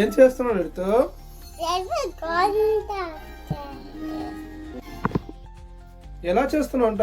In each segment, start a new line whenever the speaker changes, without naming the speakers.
ఏం చేస్తున్నావు ఎడుతూ ఎలా చేస్తున్నావు అంట?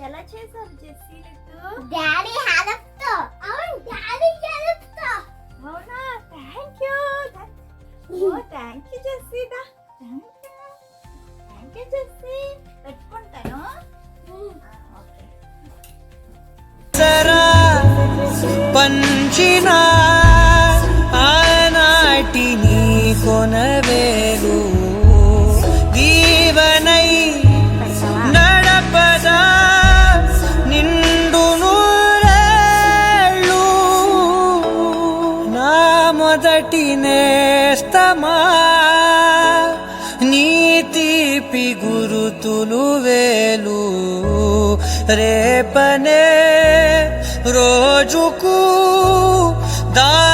ఎలా చేసావు జెస్సీలతో
డాడీ హెల్ప్తో అవును డాడీ హెల్ప్తో
అవునా thank you oh thank you జెస్సీదా thank you thank you Jessie. పెట్టుకుంటాను. ఓకే.
సరా పంచిన మొదటి నేస్తమా? నీ తీపి గురుతులు వేలు రేపనే రోజుకు దా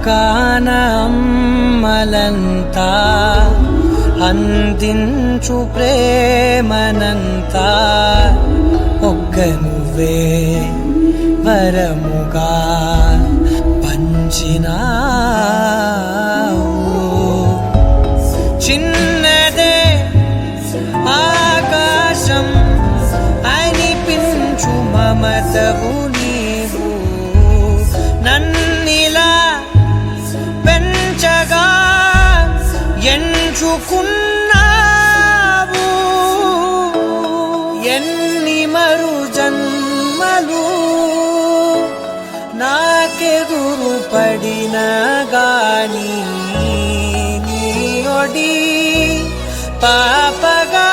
లోకాన అమ్మలంతా అందించు ప్రేమనంతా ఒక్క నువ్వే వరముగా పంచినావు చేసుకున్నావు ఎన్ని మరు జన్మలు నాకెదురు పడిన గాని నీ ఒడి పాపగా